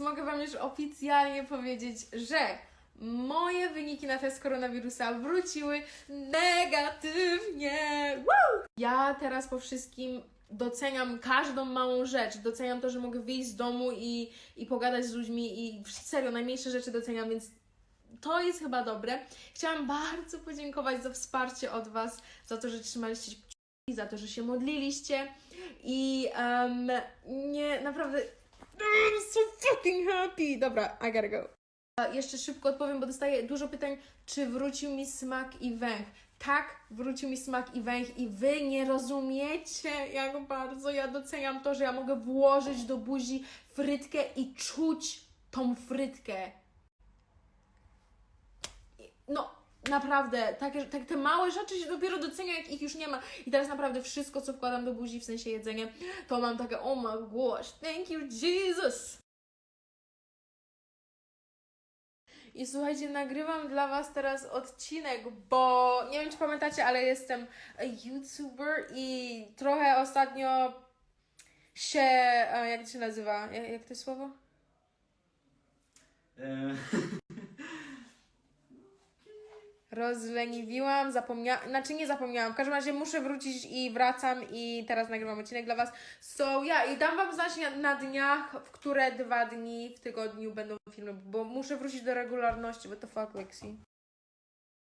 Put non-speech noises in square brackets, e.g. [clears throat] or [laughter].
Mogę Wam już oficjalnie powiedzieć, że moje wyniki na test koronawirusa wróciły negatywnie. Woo! Ja teraz po wszystkim doceniam każdą małą rzecz. Doceniam to, że mogę wyjść z domu i, i pogadać z ludźmi i serio, najmniejsze rzeczy doceniam, więc to jest chyba dobre. Chciałam bardzo podziękować za wsparcie od Was, za to, że trzymaliście kciuki, za to, że się modliliście i em, nie, naprawdę [clears throat] so fucking happy. Dobra, I gotta go. A jeszcze szybko odpowiem, bo dostaję dużo pytań, czy wrócił mi smak i węch. Tak, wrócił mi smak i węch i wy nie rozumiecie, jak bardzo ja doceniam to, że ja mogę włożyć do buzi frytkę i czuć tą frytkę. No, naprawdę, takie, tak, te małe rzeczy się dopiero docenia, jak ich już nie ma. I teraz naprawdę wszystko, co wkładam do buzi, w sensie jedzenie, to mam takie, oh my gosh, thank you Jesus. I słuchajcie, nagrywam dla Was teraz odcinek, bo nie wiem, czy pamiętacie, ale jestem YouTuber i trochę ostatnio się, e, jak to się nazywa, jak, jak to jest słowo? [laughs] Rozleniwiłam, zapomniałam, znaczy nie zapomniałam, w każdym razie muszę wrócić i wracam i teraz nagrywam odcinek dla Was. So yeah, i dam Wam znać na, na dniach, w które dwa dni w tygodniu będą filmy, bo muszę wrócić do regularności, bo to fuck Lexi.